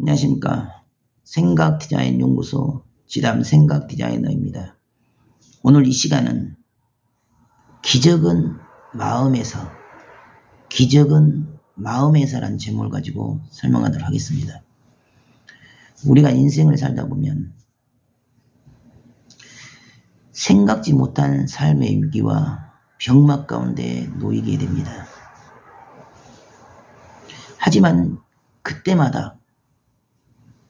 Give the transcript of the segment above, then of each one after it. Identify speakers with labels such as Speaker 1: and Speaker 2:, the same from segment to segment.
Speaker 1: 안녕하십니까. 생각 디자인 연구소 지담 생각 디자이너입니다. 오늘 이 시간은 기적은 마음에서, 기적은 마음에서란 제목을 가지고 설명하도록 하겠습니다. 우리가 인생을 살다 보면 생각지 못한 삶의 위기와 병막 가운데 놓이게 됩니다. 하지만 그때마다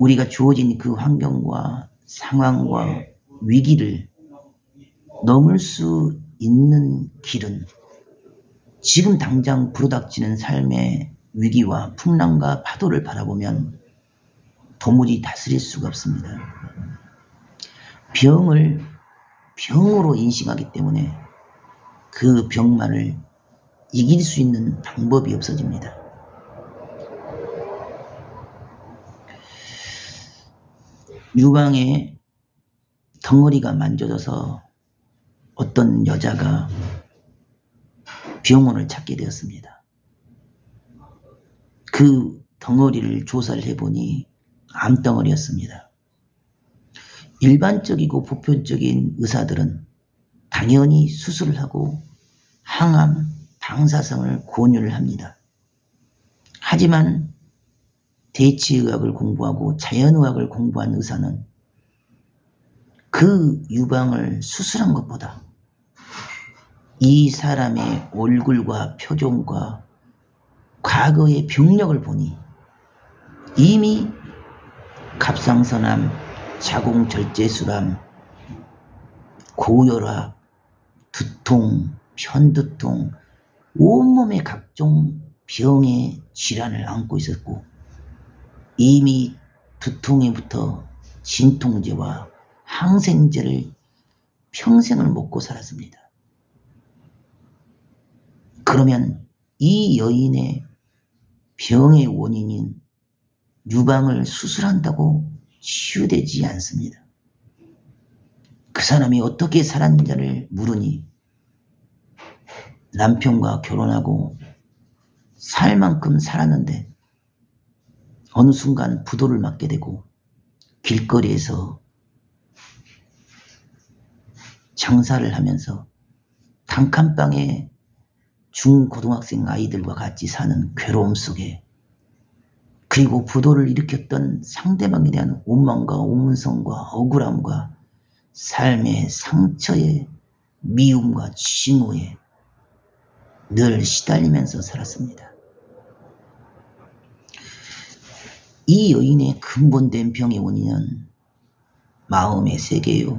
Speaker 1: 우리가 주어진 그 환경과 상황과 위기를 넘을 수 있는 길은 지금 당장 불어닥치는 삶의 위기와 풍랑과 파도를 바라보면 도무지 다스릴 수가 없습니다. 병을 병으로 인식하기 때문에 그 병만을 이길 수 있는 방법이 없어집니다. 유방의 덩어리가 만져져서 어떤 여자가 병원을 찾게 되었습니다. 그 덩어리를 조사를 해보니 암덩어리였습니다. 일반적이고 보편적인 의사들은 당연히 수술을 하고 항암, 방사성을 권유를 합니다. 하지만 대치의학을 공부하고 자연의학을 공부한 의사는 그 유방을 수술한 것보다 이 사람의 얼굴과 표정과 과거의 병력을 보니 이미 갑상선암, 자궁절제술암, 고혈압, 두통, 편두통, 온몸의 각종 병의 질환을 안고 있었고 이미 두통에부터 진통제와 항생제를 평생을 먹고 살았습니다. 그러면 이 여인의 병의 원인인 유방을 수술한다고 치유되지 않습니다. 그 사람이 어떻게 살았는지를 물으니 남편과 결혼하고 살 만큼 살았는데 어느 순간 부도를 맞게 되고 길거리에서 장사를 하면서 단칸방에 중고등학생 아이들과 같이 사는 괴로움 속에 그리고 부도를 일으켰던 상대방에 대한 원망과 원문성과 억울함과 삶의 상처에 미움과 징후에 늘 시달리면서 살았습니다. 이 여인의 근본된 병의 원인은 마음의 세계요,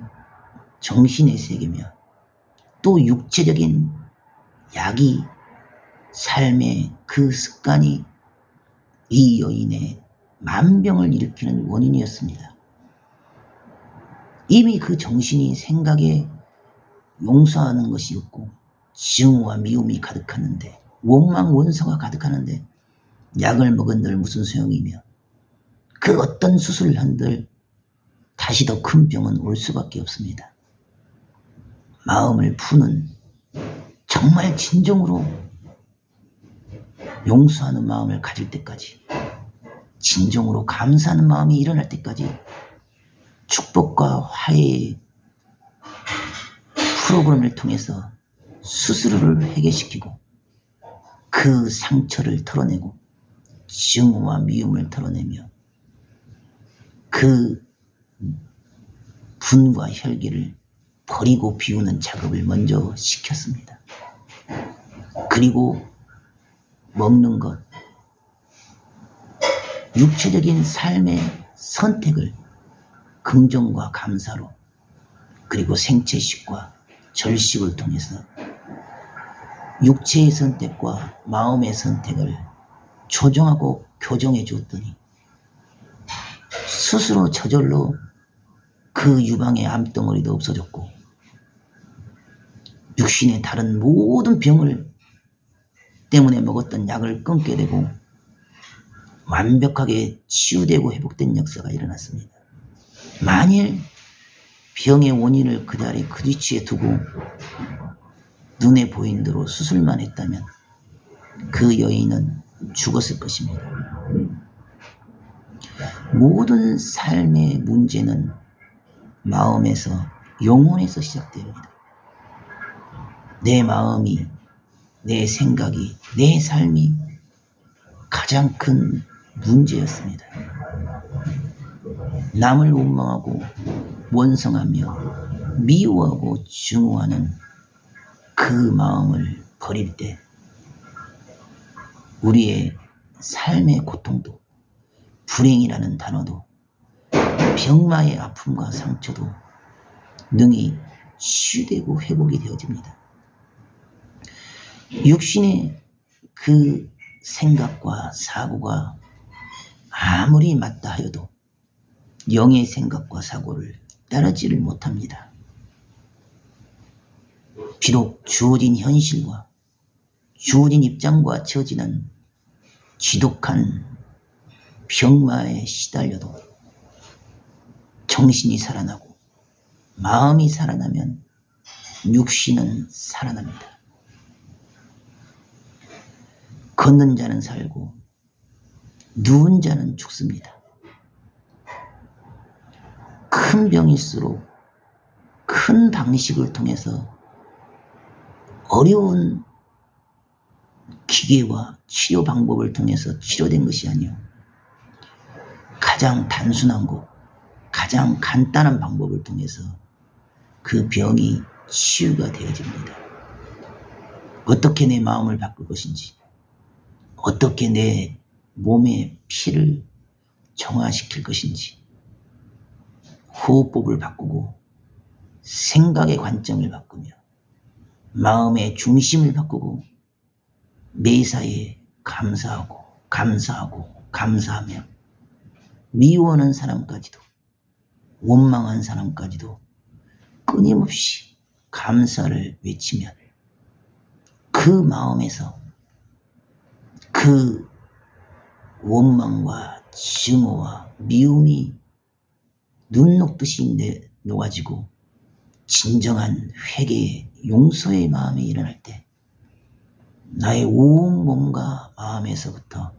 Speaker 1: 정신의 세계며 또 육체적인 약이 삶의 그 습관이 이 여인의 만병을 일으키는 원인이었습니다. 이미 그 정신이 생각에 용서하는 것이었고 증오와 미움이 가득하는데 원망 원성가 가득하는데 약을 먹은 들 무슨 소용이며 그 어떤 수술을 한들 다시 더 큰 병은 올 수밖에 없습니다. 마음을 푸는 정말 진정으로 용서하는 마음을 가질 때까지 진정으로 감사하는 마음이 일어날 때까지 축복과 화해의 프로그램을 통해서 스스로를 해결시키고 그 상처를 털어내고 증오와 미움을 털어내며 그 분과 혈기를 버리고 비우는 작업을 먼저 시켰습니다. 그리고 먹는 것, 육체적인 삶의 선택을 긍정과 감사로 그리고 생체식과 절식을 통해서 육체의 선택과 마음의 선택을 조정하고 교정해 주었더니 스스로 저절로 그 유방의 암덩어리도 없어졌고 육신의 다른 모든 병을 때문에 먹었던 약을 끊게 되고 완벽하게 치유되고 회복된 역사가 일어났습니다. 만일 병의 원인을 그 자리 그 위치에 두고 눈에 보인 대로 수술만 했다면 그 여인은 죽었을 것입니다. 모든 삶의 문제는 마음에서 영혼에서 시작됩니다. 내 마음이, 내 생각이, 내 삶이 가장 큰 문제였습니다. 남을 원망하고 원성하며 미워하고 증오하는 그 마음을 버릴 때 우리의 삶의 고통도 불행이라는 단어도 병마의 아픔과 상처도 능히 치유되고 회복이 되어집니다. 육신의 그 생각과 사고가 아무리 맞다 하여도 영의 생각과 사고를 따르지를 못합니다. 비록 주어진 현실과 주어진 입장과 처지는 지독한 병마에 시달려도 정신이 살아나고 마음이 살아나면 육신은 살아납니다. 걷는 자는 살고 누운 자는 죽습니다. 큰 병일수록 큰 방식을 통해서 어려운 기계와 치료 방법을 통해서 치료된 것이 아니요. 가장 단순한 것, 가장 간단한 방법을 통해서 그 병이 치유가 되어집니다. 어떻게 내 마음을 바꿀 것인지, 어떻게 내 몸의 피를 정화시킬 것인지, 호흡법을 바꾸고 생각의 관점을 바꾸며 마음의 중심을 바꾸고 매사에 감사하고 감사하고 감사하며 미워하는 사람까지도 원망한 사람까지도 끊임없이 감사를 외치면 그 마음에서 그 원망과 증오와 미움이 눈 녹듯이 내, 녹아지고 진정한 회개의 용서의 마음이 일어날 때 나의 온 몸과 마음에서부터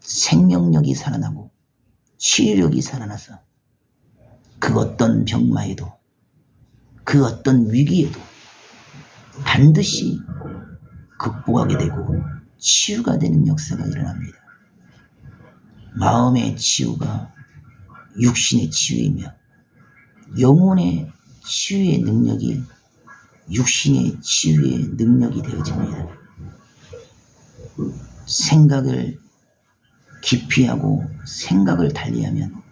Speaker 1: 생명력이 살아나고 치유력이 살아나서 그 어떤 병마에도 그 어떤 위기에도 반드시 극복하게 되고 치유가 되는 역사가 일어납니다. 마음의 치유가 육신의 치유이며 영혼의 치유의 능력이 육신의 치유의 능력이 되어집니다. 생각을 깊이 하고 생각을 달리하면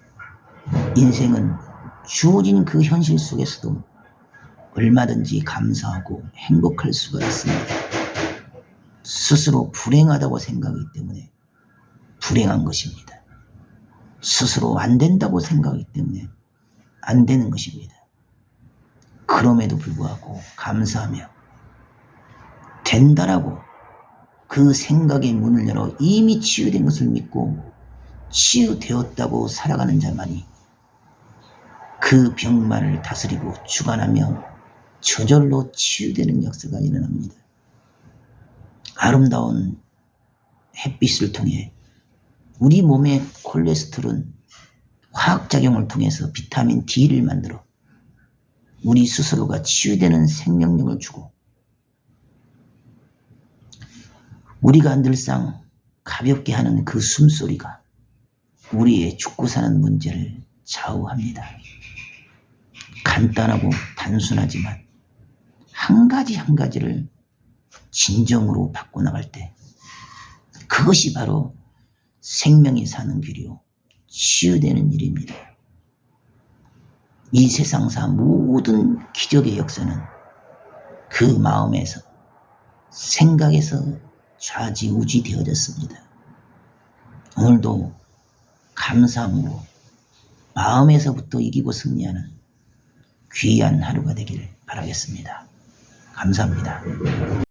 Speaker 1: 인생은 주어진 그 현실 속에서도 얼마든지 감사하고 행복할 수가 있습니다. 스스로 불행하다고 생각하기 때문에 불행한 것입니다. 스스로 안 된다고 생각하기 때문에 안 되는 것입니다. 그럼에도 불구하고 감사하며 된다라고 그 생각의 문을 열어 이미 치유된 것을 믿고 치유되었다고 살아가는 자만이 그 병만을 다스리고 주관하며 저절로 치유되는 역사가 일어납니다. 아름다운 햇빛을 통해 우리 몸의 콜레스테롤은 화학작용을 통해서 비타민 D를 만들어 우리 스스로가 치유되는 생명력을 주고 우리가 늘상 가볍게 하는 그 숨소리가 우리의 죽고 사는 문제를 좌우합니다. 간단하고 단순하지만 한 가지 한 가지를 진정으로 바꿔나갈 때 그것이 바로 생명이 사는 길이요 치유되는 일입니다. 이 세상사 모든 기적의 역사는 그 마음에서 생각에서 좌지우지 되어졌습니다. 오늘도 감사함으로 마음에서부터 이기고 승리하는 귀한 하루가 되기를 바라겠습니다. 감사합니다.